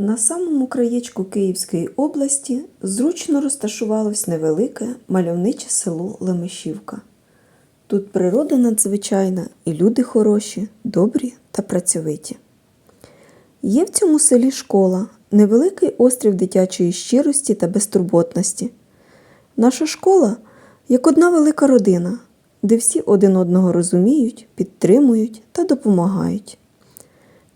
На самому краєчку Київської області зручно розташувалось невелике мальовниче село Лемешівка. Тут природа надзвичайна і люди хороші, добрі та працьовиті. Є в цьому селі школа, невеликий острів дитячої щирості та безтурботності. Наша школа як одна велика родина, де всі один одного розуміють, підтримують та допомагають.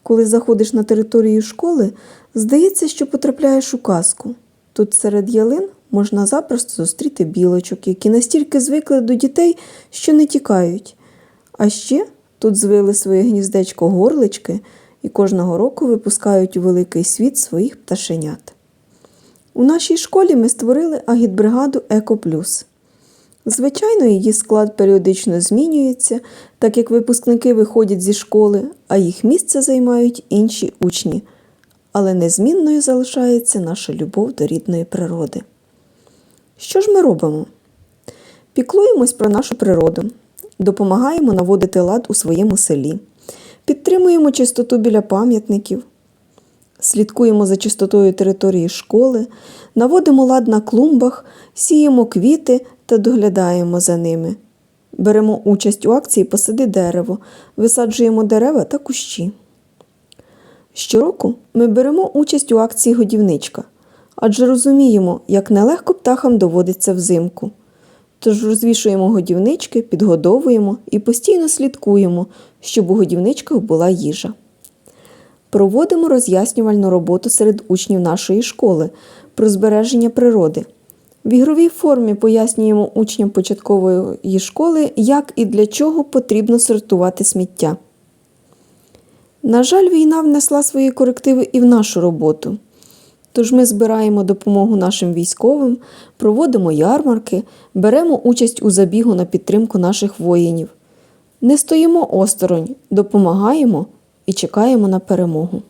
Коли заходиш на територію школи, здається, що потрапляєш у казку. Тут серед ялин можна запросто зустріти білочок, які настільки звикли до дітей, що не тікають. А ще тут звили своє гніздечко горлички і кожного року випускають у великий світ своїх пташенят. У нашій школі ми створили агітбригаду Еко Плюс. Звичайно, її склад періодично змінюється, так як випускники виходять зі школи, а їх місце займають інші учні. Але незмінною залишається наша любов до рідної природи. Що ж ми робимо? Піклуємось про нашу природу, допомагаємо наводити лад у своєму селі, підтримуємо чистоту біля пам'ятників, слідкуємо за чистотою території школи, наводимо лад на клумбах, сіємо квіти та доглядаємо за ними. Беремо участь у акції Посади дерево, висаджуємо дерева та кущі. Щороку ми беремо участь у акції Годівничка, адже розуміємо, як нелегко птахам доводиться взимку. Тож розвішуємо годівнички, підгодовуємо і постійно слідкуємо, щоб у годівничках була їжа. Проводимо роз'яснювальну роботу серед учнів нашої школи про збереження природи. В ігровій формі пояснюємо учням початкової школи, як і для чого потрібно сортувати сміття. На жаль, війна внесла свої корективи і в нашу роботу. Тож ми збираємо допомогу нашим військовим, проводимо ярмарки, беремо участь у забігу на підтримку наших воїнів. Не стоїмо осторонь, допомагаємо і чекаємо на перемогу.